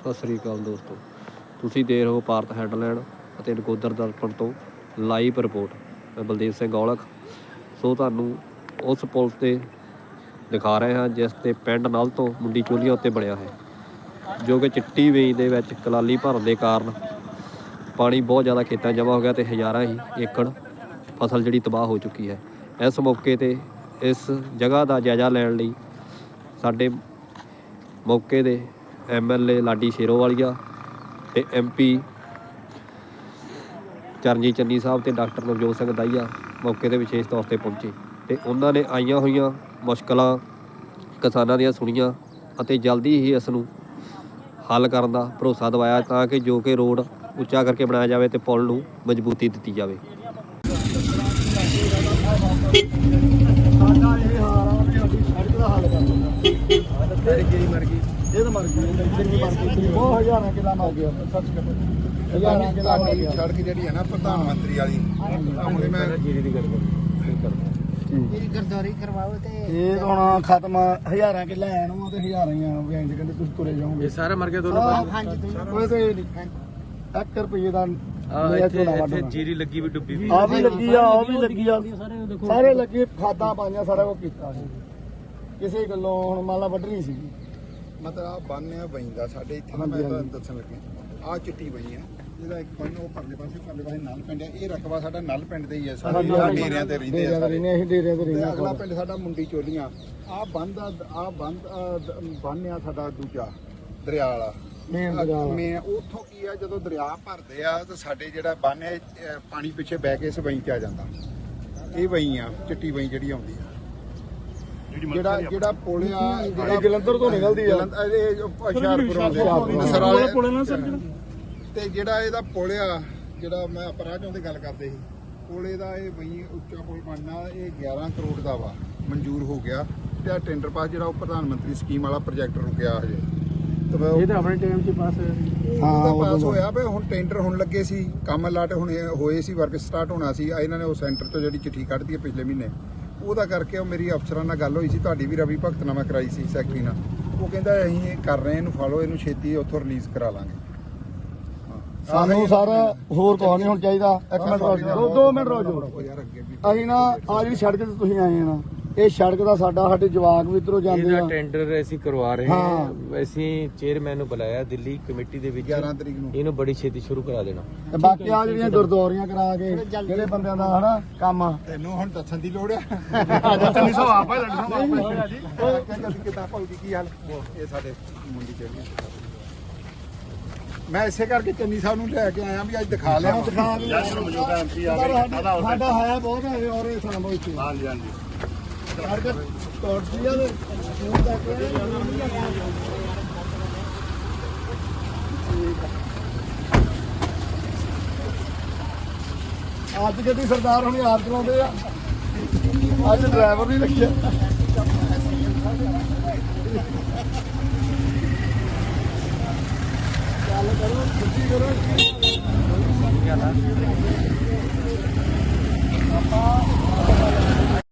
ਸਤਿ ਸ੍ਰੀ ਅਕਾਲ ਦੋਸਤੋ। ਤੁਸੀਂ ਦੇਖ ਰਹੇ ਹੋ ਭਾਰਤ ਹੈਡਲਾਈਨ ਅਤੇ ਨਕੋਦਰ ਦਰਪਣ ਤੋਂ ਲਾਈਵ ਰਿਪੋਰਟ। ਮੈਂ ਬਲਦੇਵ ਸਿੰਘ ਗੌਲਖ ਸੋ ਤੁਹਾਨੂੰ ਉਸ ਪੁਲ ਤੇ ਦਿਖਾ ਰਹੇ ਹਾਂ ਜਿਸ ਤੇ ਪਿੰਡ ਨਲ ਤੋਂ ਮੁੰਡੀ ਚੋਲੀਆਂ ਉੱਤੇ ਬਣਿਆ ਹੈ, ਜੋ ਕਿ ਚਿੱਟੀ ਵੇਈ ਦੇ ਵਿੱਚ ਕਲਾਲੀ ਭਰਨ ਦੇ ਕਾਰਨ ਪਾਣੀ ਬਹੁਤ ਜ਼ਿਆਦਾ ਖੇਤਾਂ ਜਮ੍ਹਾਂ ਹੋ ਗਿਆ ਤੇ ਹਜ਼ਾਰਾਂ ਹੀ ਏਕੜ ਫਸਲ ਜਿਹੜੀ ਤਬਾਹ ਹੋ ਚੁੱਕੀ ਹੈ। ਇਸ ਮੌਕੇ ਤੇ, ਇਸ ਜਗ੍ਹਾ ਦਾ ਜਾਇਜ਼ਾ ਲੈਣ ਲਈ ਸਾਡੇ ਮੌਕੇ ਦੇ ਐਮਐਲਏ ਲਾਡੀ ਸ਼ੇਰੋਵਾਲੀਆ ਤੇ ਐਮਪੀ ਚਰਨਜੀਤ ਚੰਨੀ ਸਾਹਿਬ ਤੇ ਡਾਕਟਰ ਨਵਜੋਤ ਸਿੰਘ ਦਾਈਆ ਮੌਕੇ ਤੇ ਵਿਸ਼ੇਸ਼ ਤੌਰ ਤੇ ਪਹੁੰਚੇ। ਤੇ ਉਹਨਾਂ ਨੇ ਆਈਆਂ ਹੋਈਆਂ ਮੁਸ਼ਕਲਾਂ, ਕਿਸਾਨਾਂ ਦੀਆਂ ਸੁਣੀਆਂ ਅਤੇ ਜਲਦੀ ਹੀ ਇਸ ਨੂੰ ਹੱਲ ਕਰਨ ਦਾ ਭਰੋਸਾ ਦਿਵਾਇਆ ਤਾਂ ਕਿ ਜੋ ਕਿ ਰੋਡ ਉੱਚਾ ਕਰਕੇ ਬਣਾਇਆ ਜਾਵੇ ਤੇ ਪੁਲ ਨੂੰ ਮਜ਼ਬੂਤੀ ਦਿੱਤੀ ਜਾਵੇ। ਸਾਡਾ ਇਹ ਹਾਲ ਆ ਵੀ ਅਸੀਂ ਸੜਕ ਦਾ ਹੱਲ ਕਰ ਦਿੰਦਾ ਤੇਰੀ ਜਿਹੜੀ ਮਰ ਗਈ ਇਹ ਤਾਂ ਮਰ ਗਈ? ਇੱਧਰ ਵੀ ਮਰ ਗਈ ਬਹੁਤ ਹਜ਼ਾਰਾਂ ਕਿਲਾ ਮਰ ਗਿਆ। ਸੱਚ ਕਰ ਹਜ਼ਾਰਾਂ ਕਿਲਾ ਮਰ ਗਿਆ। ਸੜਕ ਜਿਹੜੀ ਹੈ ਨਾ ਪ੍ਰਧਾਨ ਮੰਤਰੀ ਵਾਲੀ ਹੁਣ ਮੈਂ ਜੀਰੀ ਦੀ ਗੱਲ ਮੇਰੀ ਗਰਦੌਰੀ ਕਰਵਾਓ ਤੇ ਇਹ ਤਾਂ ਹੁਣ ਖਤਮ ਆ, ਹਜ਼ਾਰਾਂ ਕਿਲਾ ਐਨ ਨੂੰ ਤੇ ਹਜ਼ਾਰਾਂ ਹੀ ਆ। ਵਿਆਹ ਕਹਿੰਦੇ ਤੁਸੀਂ ਤੁਰੇ ਜਾਓਗੇ। ਸਾਰੇ ਮਰ ਗਏ ਹਾਂਜੀ ਤੁਸੀਂ ਉਹ ਤੇ ਇਹ ਨਹੀਂ 1 ਰੁਪਏ ਦਾ ਮੇਰਾ ਝੋਲਾ ਵੱਢਣਾ। ਜੀਰੀ ਲੱਗੀ ਵੀ ਡੁੱਬੀ ਆ ਵੀ ਲੱਗੀ ਆ ਉਹ ਵੀ ਲੱਗੀ ਆ। ਸਾਰੇ ਲੱਗੇ ਖਾਦਾਂ ਪਾਈਆਂ ਸਾਰਾ ਕੁਝ ਕੀਤਾ ਸੀ। ਕਿਸੇ ਗੱਲੋਂ ਹੁਣ ਮੰਨ ਲਾ ਵੱਢਣੀ ਸੀ ਮਤਲਬ ਆ ਬੰਨਿਆ ਬਈਂਦਾ ਸਾਡੇ ਇੱਥੇ ਨਾ ਮੈਂ ਤੁਹਾਨੂੰ ਦੱਸਣ ਲੱਗਿਆ। ਆ ਚਿੱਟੀ ਬਈ ਹੈ ਜਿਹਦਾ ਇੱਕ ਬੰਨ ਉਹ ਪਰਲੇ ਪਾਸੇ ਪਰਲੇ ਪਾਸੇ ਨਲ ਪਿੰਡ ਹੈ ਇਹ ਰਕਬਾ ਸਾਡਾ ਨਲ ਪਿੰਡ ਦੇ ਹੀ ਹੈ ਸਾਰੇ ਡੇਰਿਆਂ ਤੇ ਰਹਿੰਦੇ ਆ ਸਾਰੇ। ਅਸੀਂ ਡੇਰਿਆਂ ਤੇ ਰਹਿੰਦੇ ਅਗਲਾ ਆ ਪਿੰਡ ਸਾਡਾ ਮੁੰਡੀ ਚੋਲੀਆਂ। ਆ ਬੰਦ ਆ ਬੰਦ ਬੰਨਿਆ ਸਾਡਾ ਦੂਜਾ ਦਰਿਆ ਵਾਲਾ। ਮੈਂ ਉੱਥੋਂ ਕੀ ਆ ਜਦੋਂ ਦਰਿਆ ਭਰਦੇ ਆ ਤਾਂ ਸਾਡੇ ਜਿਹੜਾ ਬੰਨ ਹੈ ਪਾਣੀ ਪਿੱਛੇ ਬਹਿ ਕੇ ਇਸ ਵਈ ਚ ਆ ਜਾਂਦਾ। ਇਹ ਵਈ ਆ ਚਿੱਟੀ ਵਈ ਜਿਹੜੀ ਆਉਂਦੀ ਆ। ਜਿਹੜਾ ਜਿਹੜਾ ਪੁਲ ਆ ਜਿਹੜਾ ਇਹ ਜਲੰਧਰ ਤੋਂ ਨਿਕਲਦੀ ਆ। ਇਹ ਹੁਸ਼ਿਆਰਪੁਰ ਆਉਂਦੇ। ਨਸਰ ਵਾਲੇ ਪੁਲ ਨਾ ਸਰ ਤੇ ਜਿਹੜਾ ਇਹਦਾ ਪੁਲ ਆ ਜਿਹੜਾ ਮੈਂ ਅਪਰਾਜੋਂ ਦੀ ਗੱਲ ਕਰਦੇ ਸੀ ਪੁਲੇ ਦਾ ਇਹ ਬਈ ਉੱਚਾ ਪੁਲ ਬਣਨਾ ਇਹ 11 ਕਰੋੜ ਦਾ ਵਾ ਮਨਜ਼ੂਰ ਹੋ ਗਿਆ ਤੇ ਆ ਟੈਂਡਰ ਪਾਸ ਜਿਹੜਾ ਉਹ ਪ੍ਰਧਾਨ ਮੰਤਰੀ ਸਕੀਮ ਵਾਲਾ ਪ੍ਰੋਜੈਕਟ ਰੁਕਿਆ ਹਜੇ ਤੇ ਮੈਂ ਉਹ- ਆਪਣੇ ਟਾਈਮ 'ਚ ਪਾਸ ਹਾਂ ਉਦੋਂ ਪਾਸ। ਹੋਇਆ ਵੀ ਹੁਣ ਟੈਂਡਰ ਹੁਣ ਲੱਗੇ ਸੀ ਕੰਮ ਲਾਟ ਹੁਣ ਹੋਏ ਸੀ ਵਰਕ ਸਟਾਰਟ ਹੋਣਾ ਸੀ ਆ ਇਹਨਾਂ ਨੇ ਉਹ ਸੈਂਟਰ ਤੋਂ ਜਿਹੜੀ ਚਿੱਠੀ ਕੱਢਤੀ ਹੈ ਪਿਛਲੇ ਮਹੀਨੇ ਉਹਦਾ ਕਰਕੇ ਉਹ ਮੇਰੀ ਅਫਸਰਾਂ ਨਾਲ ਗੱਲ ਹੋਈ ਸੀ ਤੁਹਾਡੀ ਵੀ ਰਵੀ ਭਗਤ ਨਾਲ ਮੈਂ ਕਰਾਈ ਸੀ ਸੈਕਟਰੀ ਨਾਲ। ਉਹ ਕਹਿੰਦਾ ਅਸੀਂ ਇਹ ਕਰ ਰਹੇ ਇਹਨੂੰ ਫਾਲੋ ਇਹਨੂੰ ਛੇਤੀ ਉੱਥੋਂ ਰਿਲੀਜ਼ ਕਰਾ ਲਾਂਗੇ। ਸਾਨੂੰ ਸਰ ਹੋਰ ਕੁਝ ਨਹੀਂ ਹੁਣ ਚਾਹੀਦਾ। ਇੱਕ ਮਿੰਟ ਰੁਕ ਜਾਓ। ਮਿੰਟ ਰੁਕ ਜਾਓ। ਅਸੀਂ ਨਾ ਆ ਜਿਹੜੀ ਸੜਕ ਤੇ ਤੁਸੀਂ ਆਏ ਆ ਨਾ ਇਹ ਸੜਕ ਦਾ ਸਾਡਾ ਸਾਡੇ ਜਵਾਕ ਵੀ ਇਧਰੋਂ ਜਾਂਦੇ ਇਹਦਾ ਆ। ਟੈਂਡਰ ਅਸੀਂ ਕਰਵਾ ਰਹੇ ਹਾਂ। ਹਾਂ। ਅਸੀਂ ਚੇਅਰਮੈਨ ਨੂੰ ਬੁਲਾਇਆ ਦਿੱਲੀ ਕਮੇਟੀ ਦੇ ਵਿੱਚ। 11 ਤਰੀਕ ਨੂੰ। ਇਹਨੂੰ ਬੜੀ ਛੇਤੀ ਸ਼ੁਰੂ ਕਰਾ ਦੇਣਾ ਤੇ ਬਾਕੀ ਆ ਜਿਹੜੀਆਂ ਗੁਰਦੌਰੀਆਂ ਕਰਾ ਕੇ ਜਿਹੜੇ ਬੰਦਿਆਂ ਦਾ ਹਨਾ ਕੰਮ ਆ। ਤੈਨੂੰ ਹੁਣ ਦੱਸਣ ਦੀ ਲੋੜ ਆ। ਚੰਨੀ ਸਾਹਿਬ ਆਪਾ ਲੱਗ ਅਸੀਂ ਕਿਤਾ ਭਾਉ ਦੀ ਕੀ ਹਾਲ? ਇਹ ਸਾਡੇ ਮੁੰਡੀ ਚੱਲੀ ਮੈਂ ਇਸੇ ਕਰਕੇ ਚੰਨੀ ਸਾਹਿਬ ਨੂੰ ਲੈ ਕੇ ਆਇਆ ਵੀ ਅੱਜ ਦਿਖਾ ਲਿਆ। ਦਿਖਾ ਵੀ ਸਾਡਾ ਹੈ ਬਹੁਤ ਹੈ ਔਰ ਇਹ ਸਾਨੂੰ ਬਹੁਤ ਇੱਥੇ ਹਾਂਜੀ ਹਾਂਜੀ। ਅੱਜ ਗੱਡੀ ਸਰਦਾਰ ਹੁਣ ਆਪ ਚਲਾਉਂਦੇ ਆ, ਅੱਜ ਡਰਾਈਵਰ ਨਹੀਂ ਰੱਖਿਆ। ਚੱਲ ਕਰੋ ਛੁੱਟੀ ਕਰੋ।